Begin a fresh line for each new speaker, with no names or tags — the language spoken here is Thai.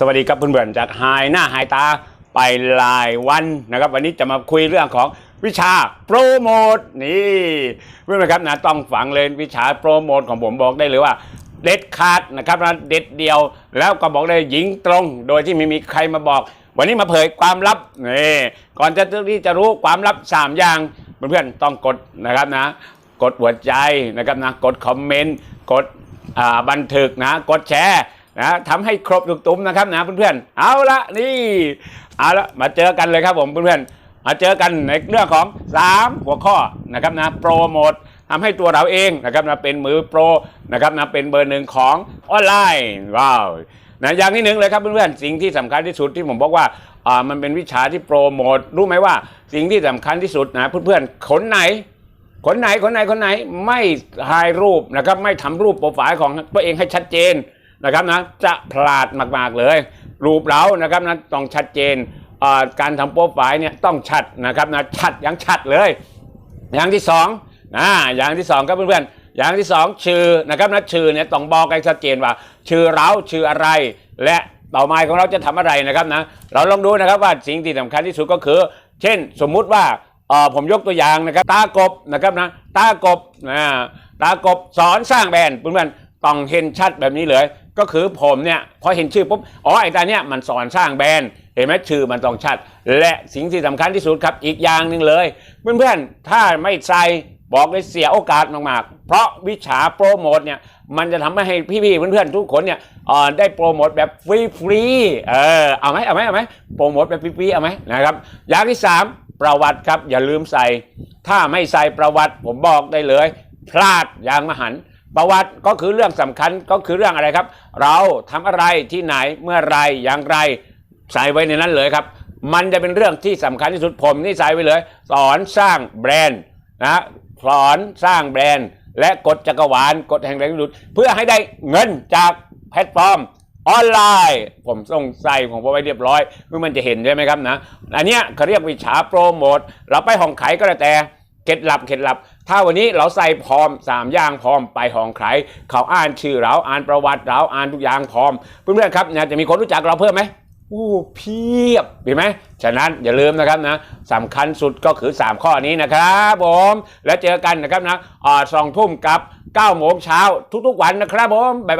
สวัสดีครับเพื่อนๆจากหายหน้าหายตาไปหลายวันนะครับ วันนี้จะมาคุยเรื่องของวิชาโปรโมทนี่เพื่อนๆครับนะต้องฝังเลยวิชาโปรโมทของผมบอกได้เลยว่า เด็ดขาดนะครับนะเด็ดเดียว แล้วก็บอกได้หญิงตรง โดยที่ไม่มีใครมาบอก วันนี้มาเผยความลับนี่ก่อนจะที่จะรู้ความลับ 3 อย่างเพื่อนๆต้องกดนะครับนะ กดหัวใจนะครับนะกดคอมเมนต์กดบันทึกนะ กดแชร์ นะทำให้ครบทุกตุ้มนะครับนะเพื่อนๆเอาละนี่เอาละมาเจอกันเลยครับผมเพื่อนๆมาเจอกันในเรื่องของ 3 หัวข้อนะครับนะโปรโมททำให้ตัวเราเองนะครับนะเป็นมือโปรนะครับนะเป็นเบอร์หนึ่งของออนไลน์ว้าวนะอย่างที่หนึ่งเลยครับเพื่อนๆสิ่งที่สำคัญที่สุดที่ผมบอกว่าอ่ามันเป็นวิชาที่โปรโมทรู้ไหมว่า สิ่งที่สำคัญที่สุดนะเพื่อนๆคนไหนคนไหนคนไหนคนไหนไม่ถ่ายรูปนะครับไม่ทำรูปโปรไฟล์ของตัวเองให้ชัดเจน นะครับนะจะพลาดมากๆเลย รูปเรานะครับนะต้องชัดเจนการทำโปรไฟล์เนี่ยต้องชัดนะครับนะชัดอยังชัดเลย อย่างที่สองนะอย่างที่สองครับเพื่อนๆอย่างที่สองชื่อนะครับนะชื่อเนี่ยต้องบอกให้ชัดเจนว่า ชื่อเราชื่ออะไร และเป้าหมาของเราจะทำอะไรนะครับนะเราลองดูนะครับว่าสิ่งที่สำคัญที่สุดก็คือ เช่นสมมุติว่าเออผมยกตัวอย่างนะครับ ตากบนะครับนะตากบนะตากบสอนสร้างแบรนด์เพื่อนๆต้องเห็นชัดแบบนี้เลย ก็คือผมเนี่ยพอเห็นชื่อปุ๊บอ๋อไอ้ตาเนี่ยมันสอนสร้างแบรนด์เห็นไหมชื่อมันต้องชัด และสิ่งที่สำคัญที่สุดครับอีกอย่างหนึ่งเลย เพื่อนๆ ถ้าไม่ใส่บอกเลยเสียโอกาสมากๆ เพราะวิชาโปรโมทเนี่ยมันจะทำให้พี่ๆเพื่อนๆทุกคนเนี่ยได้โปรโมทแบบฟรีๆเออเอาไหมเอาไหมเอาไหมโปรโมทแบบฟรีๆเอาไหมนะครับอย่างที่ 3 ประวัติครับอย่าลืมใส่ ถ้าไม่ใส่ประวัติผมบอกได้เลย พลาดอย่างมหันต์ ประวัติก็คือเรื่องสำคัญก็คือเรื่องอะไรครับ เราทำอะไรที่ไหนเมื่อไรอย่างไรใส่ไว้ในนั้นเลยครับ มันจะเป็นเรื่องที่สำคัญที่สุดผมนี่ใส่ไว้เลย สอนสร้างแบรนด์นะสอนสร้างแบรนด์ และกฎจักรวาลกฎแห่งแรงดึงดูดเพื่อให้ได้เงินจากแพลตฟอร์มออนไลน์ ผมส่งใส่ของผมไว้เรียบร้อยเมื่อมันจะเห็นใช่ไหมครับนะอันเนี้ยเขาเรียกวิชาโปรโมทเราไปห้องขายก็แล้วแต่เคล็ดลับเคล็ดลับ ถ้าวันนี้เราใส่พร้อมสามอย่างพร้อมไปหองใคร เขาอ่านชื่อเราอ่านประวัติเราอ่านทุกอย่างพร้อม เพื่อนๆครับเนี่ยจะมีคนรู้จักเราเพิ่มไหมอู้เพียบเห็นไหมฉะนั้นอย่าลืมนะครับนะสำคัญสุดก็คือ 3 ข้อนี้นะครับผมแล้วเจอกันนะครับนะอ่าสองทุ่มกับ9โมงเช้าทุกๆวันนะครับผมบ๊ายบาย